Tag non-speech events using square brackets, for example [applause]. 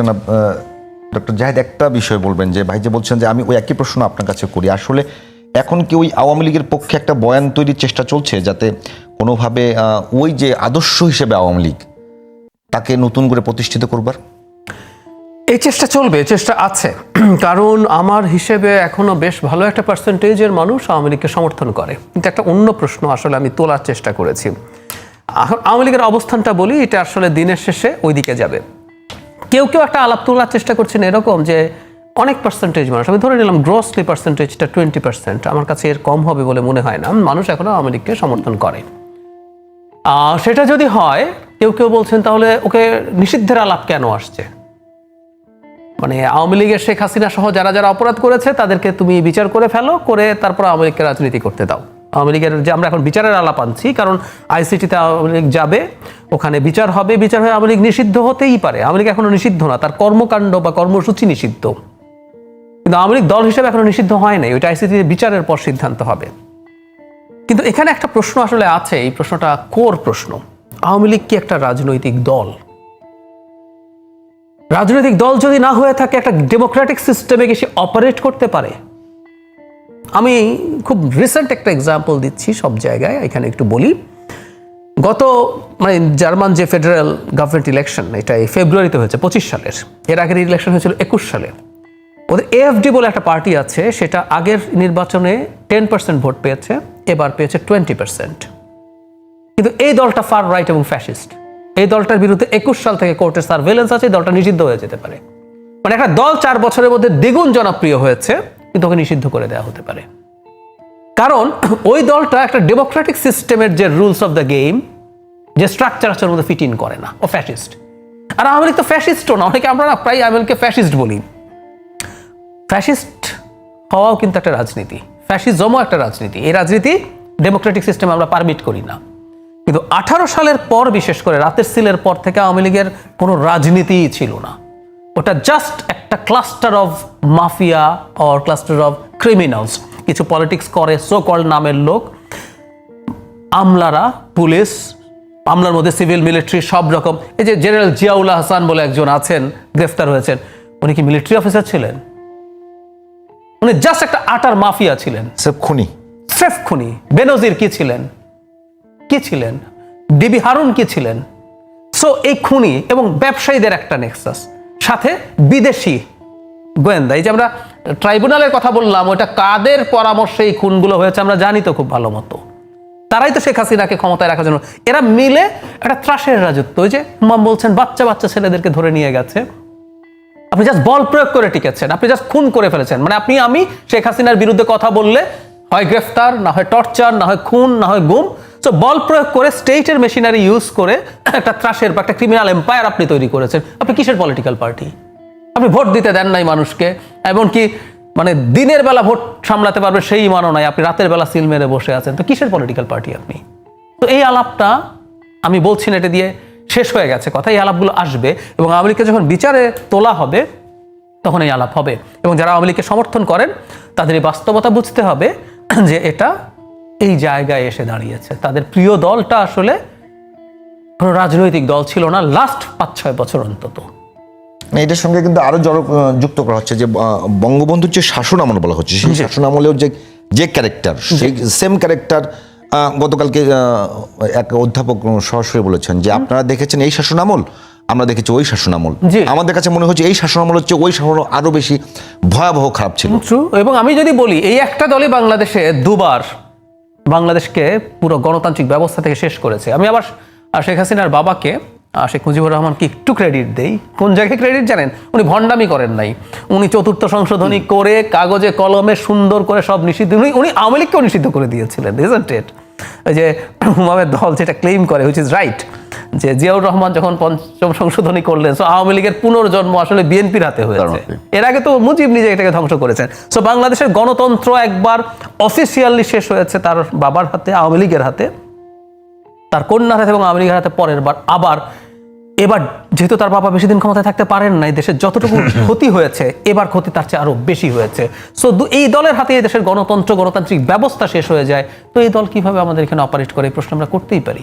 জনাব ডক্টর জাহেদ একটা বিষয় বলবেন যে, ভাই যে বলছেন যে আমি ওই একই প্রশ্ন আপনার কাছে করি। আসলে এখন কি ওই আওয়ামী লীগের পক্ষে একটা বয়ান তৈরির চেষ্টা চলছে যাতে কোনোভাবে ওই যে আদর্শ হিসেবে আওয়ামী লীগ তাকে নতুন করে প্রতিষ্ঠিত করবার? এই চেষ্টা চলবে চেষ্টা আছে। [clears throat] কারণ আমার হিসেবে এখনও বেশ ভালো একটা পার্সেন্টেজের মানুষ আওয়ামী লীগকে সমর্থন করে। কিন্তু একটা অন্য প্রশ্ন আসলে আমি তোলার চেষ্টা করেছি। আওয়ামী লীগের অবস্থানটা বলি, এটা আসলে দিনের শেষে ওইদিকে যাবে। কেউ কেউ একটা আলাপ তোলার চেষ্টা করছেন এরকম যে অনেক পার্সেন্টেজ মানুষ, আমি ধরে নিলাম গ্রসলি পার্সেন্টেজটা টোয়েন্টি পার্সেন্ট আমার কাছে এর কম হবে বলে মনে হয় না, মানুষ এখনও আওয়ামী লীগকে সমর্থন করে। সেটা যদি হয়, কেউ কেউ বলছেন তাহলে ওকে নিষিদ্ধের আলাপ কেন আসছে? মানে আওয়ামী লীগের শেখ হাসিনা সহ যারা যারা অপরাধ করেছে, তাদেরকে তুমি বিচার করে ফেলো, করে তারপর আওয়ামী লীগকে রাজনীতি করতে দাও। আওয়ামী লীগের যে আমরা এখন বিচারের আলাপ আনছি, কারণ আইসিটিতে আওয়ামী লীগ যাবে, ওখানে বিচার হবে, বিচার হয়ে আওয়ামী লীগ নিষিদ্ধ হতেই পারে। আওয়ামী লীগ এখনও নিষিদ্ধ না, তার কর্মকাণ্ড বা কর্মসূচি নিষিদ্ধ। কিন্তু আওয়ামী লীগ দল হিসেবে এখনও নিষিদ্ধ হয় নাই, ওইটা আইসিটিতে বিচারের পর সিদ্ধান্ত হবে। কিন্তু এখানে একটা প্রশ্ন আসলে আছে, এই প্রশ্নটা কোর প্রশ্ন। আওয়ামী লীগ কি একটা রাজনৈতিক দল? রাজনৈতিক দল যদি না হয়ে থাকে, একটা ডেমোক্রেটিক সিস্টেমে কি সে অপারেট করতে পারে? আমি খুব রিসেন্ট একটা এক্সাম্পল দিচ্ছি সব জায়গায়, এখানে একটু বলি। গত মানে জার্মান যে ফেডারেল গভর্নমেন্ট ইলেকশন এটা এই ফেব্রুয়ারিতে হয়েছে, পঁচিশ সালের। এর আগের ইলেকশন হয়েছিল একুশ সালে। ওদের এএফডি বলে একটা পার্টি আছে, সেটা আগের নির্বাচনে টেন পার্সেন্ট ভোট পেয়েছে, এবার পেয়েছে টোয়েন্টি পার্সেন্ট কিন্তু এই দলটা ফার রাইট এবং ফ্যাসিস্ট এই দলটার বিরুদ্ধে একুশ সাল থেকে কোর্টের সার্ভেলেন্স আছে, এই দলটা নিষিদ্ধ হয়ে যেতে পারে। মানে একটা দল চার বছরের মধ্যে দ্বিগুণ জনপ্রিয় হয়েছে কিন্তু ওকে নিষিদ্ধ করে দেওয়া হতে পারে। কারণ ওই দলটা একটা ডেমোক্রেটিক সিস্টেমের যে রুলস অফ দ্য গেম, যে স্ট্রাকচার আছে ওর মধ্যে ফিট ইন করে না। ও ফ্যাসিস্ট আর আওয়ামী তো ফ্যাসিস্টও না, অনেকে আমরা প্রায় আওয়ামী ফ্যাসিস্ট বলি। ফ্যাসিস্ট হওয়াও কিন্তু একটা রাজনীতি। ফ্যাসিজমও একটা রাজনীতি। এই রাজনীতি ডেমোক্রেটিক সিস্টেম আমরা পারমিট করি না। কিন্তু আঠারো সালের পর, বিশেষ করে রাতের সিলের পর থেকে আওয়ামী লীগের কোনো রাজনীতিই ছিল না। ওটা জাস্ট একটা cluster of mafia or cluster of criminals কিছু পলিটিক্স করে সো কল নামের লোক। আমলারা পুলিশ আমলার মধ্যে সিভিল মিলিটারি সব রকম। এই যে জেনারেল জিয়াউল্লাহ হাসান বলে একজন আছেন গ্রেফতার হয়েছেন। উনি কি মিলিটারি অফিসার ছিলেন? উনি জাস্ট একটা আটার মাফিয়া ছিলেন। সে খুনি। স্রেফ খুনি। বেনজির কি ছিলেন? কি ছিলেন? ডিবি হারুন কি ছিলেন? সো এই খুনি এবং ব্যবসায়ীদের একটা নেক্সাস সাথে বিদেশি গোয়েন্দা। এই যে আমরা ট্রাইব্যুনালের কথা বললাম ওটা কাদের পরামর্শে এই খুনগুলো হয়েছে আমরা জানি তো খুব ভালো মতো। তারাই তো শেখ হাসিনাকে ক্ষমতায় রাখার জন্য। এরা মিলে একটা ত্রাসের রাজত্ব, ওই যে হুমাম বলছেন, বাচ্চা বাচ্চা ছেলেদেরকে ধরে নিয়ে গেছে। আপনি জাস্ট বল প্রয়োগ করে টিকেছেন, আপনি জাস্ট খুন করে ফেলেছেন। মানে আপনি, আমি শেখ হাসিনার বিরুদ্ধে কথা বললে হয় গ্রেফতার, না হয় টর্চার, না হয় খুন, না হয় গুম সো বল প্রয়োগ করে স্টেটের মেশিনারি ইউজ করে একটা ত্রাসের বা একটা ক্রিমিনাল এম্পায়ার আপনি তৈরি করেছেন। আপনি কিসের পলিটিক্যাল পার্টি? আপনি ভোট দিতে দেন নাই মানুষকে, এমনকি মানে দিনের বেলা ভোট সামলাতে পারবে সেই মানও নাই, আপনি রাতের বেলা সিল মেরে বসে আছেন। তো কিসের পলিটিক্যাল পার্টি আপনি? তো এই আলাপটা আমি বলছি না এটা দিয়ে শেষ হয়ে গেছে কথা। এই আলাপগুলো আসবে এবং আওয়ামী লীগকে যখন বিচারে তোলা হবে, তখন এই আলাপ হবে। এবং যারা আওয়ামী লীগকে সমর্থন করেন তাদের এই বাস্তবতা বুঝতে হবে যে এটা এই জায়গায় এসে দাঁড়িয়েছে। তাদের প্রিয় দলটা আসলে কোনো রাজনৈতিক দল ছিল না লাস্ট পাঁচ ছয় বছর অন্তত। এটার সঙ্গে কিন্তু আরও জড় যুক্ত করা হচ্ছে যে বঙ্গবন্ধুর যে শাসন আমল বলা হচ্ছে সেই শাসন আমলেও যে যে ক্যারেক্টার সেই সেম ক্যারেক্টার গতকালকে এক অধ্যাপক সরাসরি বলেছেন যে আপনারা দেখেছেন এই শাসন আমল? আমরা দেখেছি ওই শাসন আমল। আমাদের কাছে মনে হচ্ছে এই শাসন আমল হচ্ছে ওই শাসন আমল আরও বেশি ভয়াবহ খারাপ ছিল। এবং আমি যদি বলি এই একটা দলই বাংলাদেশে দুবার বাংলাদেশকে পুরো গণতান্ত্রিক ব্যবস্থা থেকে শেষ করেছে। আমি আবার শেখ হাসিনার বাবাকে শেখ মুজিবুর রহমানকে একটু ক্রেডিট দেই? কোন জায়গায় ক্রেডিট জানেন? উনি ভণ্ডামি করেন নাই। উনি চতুর্থ সংশোধনী করে কাগজে কলমে সুন্দর করে সব নিষিদ্ধ উনি উনি আওয়ামী লীগকেও নিষিদ্ধ করে দিয়েছিলেন ওই যে [clears throat] হুমামের দল যেটা ক্লেম করে হুইচ ইজ রাইট যে জিয়াউর রহমান যখন পঞ্চম সংশোধনী করলেন সো আওয়ামী লীগের পুনর্জন্ম আসলে বিএনপির হাতে হয়েছে। এর আগে তো মুজিব নিজে এটাকে ধ্বংস করেছেন। সো বাংলাদেশের গণতন্ত্র একবার অফিসিয়ালি শেষ হয়েছে তার বাবার হাতে আওয়ামী লীগের হাতে। তার কন্যার হাতে এবং আওয়ামী লীগের হাতে পরের বার। আবার এবার যেহেতু তার বাবা বেশি দিন ক্ষমতায় থাকতে পারেন নাই দেশের যতটুকু [laughs] ক্ষতি হয়েছে এবার ক্ষতি তার চেয়ে আরও বেশি হয়েছে। সো এই দলের হাতে এই দেশের গণতন্ত্র গণতান্ত্রিক ব্যবস্থা শেষ হয়ে যায়। তো এই দল কীভাবে আমাদের এখানে অপারেট করে এই প্রশ্ন আমরা করতেই পারি।